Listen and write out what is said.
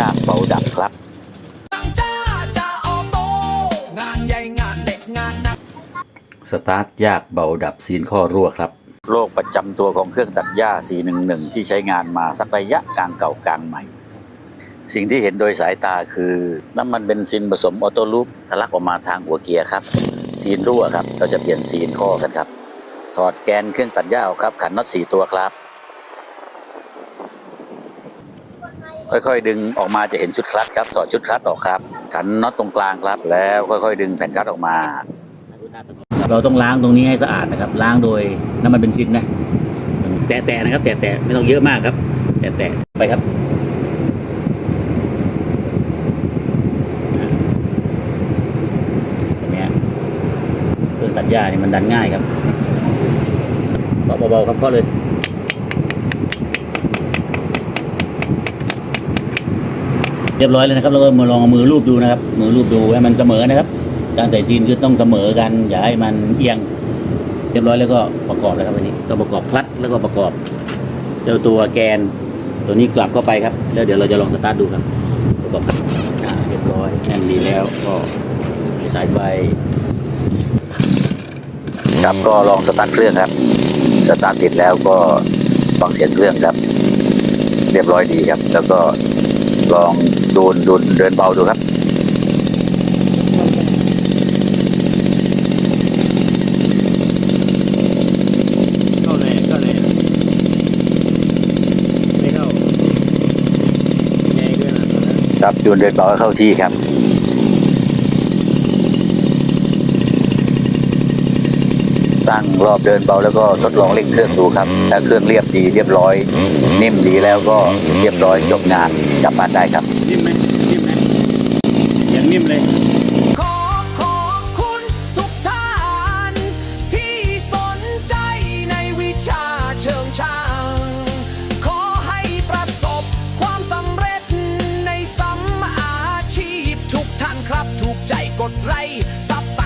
ยากเบาดับครับจ้าจ้าออโต้งานใหญ่งานเด็กงานหนักสตาร์ทยากเบาดับซีนข้อรั่วครับโรคประจำตัวของเครื่องตัดหญ้า 411 ที่ใช้งานมาสักระยะกลางเก่ากลางใหม่ สิ่งที่เห็นโดยสายตาคือน้ำมันเบนซินผสมออโต้ลูปทะลักออกมาทางหัวเกียร์ครับ ซีนรั่วครับ เราจะเปลี่ยนซีนข้อกันครับ ถอดแกนเครื่องตัดหญ้าออกครับขันน็อต4ตัวครับ ค่อยๆ ดึงออกมาจะเห็นชุดคลัตช์ครับถอดชุดคลัตช์ออกครับขันน็อตตรงกลางครับ แล้วค่อยๆ ดึงแผ่นคลัตช์ออกมา เราต้องล้างตรงนี้ให้สะอาดนะครับ ล้างโดยน้ำมันเบนซินนะแตะๆนะครับ แตะๆไม่ต้องเยอะมากครับ แตะๆไปครับเนี้ยเครื่องตัดหญ้านี่มันดันง่ายครับเบาๆครับเคาะเลย เรียบร้อยเลยนะครับแล้วก็มาลองเอามือรูปดูนะครับ มือรูปดูให้มันเสมอนะครับ การใส่ซีนคือต้องเสมอกันอย่าให้มันเอียง เรียบร้อยแล้วก็ประกอบแล้วครับวันนี้ก็ประกอบคลัตช์แล้วก็ประกอบ เจ้าตัวแกนตัวนี้กลับเข้าไปครับ แล้วเดี๋ยวเราจะลองสตาร์ทดูครับประกอบครับเรียบร้อยแน่นดีแล้วก็สายไฟครับก็ลองสตาร์ทเครื่องครับ สตาร์ทติดแล้วก็ฟังเสียงเครื่องครับ เรียบร้อยดีครับ แล้วก็ ลองดูนดูนเดินเบาดูครับเข้าแรงเข้าแรงไม่เข้าใหญ่ด้วยนะครับจูนเดินเบาให้เข้าที่ครับ ตั้งรอบเดินเบาแล้วก็ทดลองเร่งเครื่องดูครับ ถ้าเครื่องเรียบดีเรียบร้อย นิ่มดีแล้วก็เรียบร้อยจบงานกลับบ้านได้ครับ นิ่มไหมนิ่มไหมยังนิ่มเลยขอขอบคุณทุกท่านที่สนใจในวิชาเชิงช่าง ขอให้ประสบความสำเร็จในสัมมาอาชีพทุกท่านครับ ถูกใจกดไลค์ซับ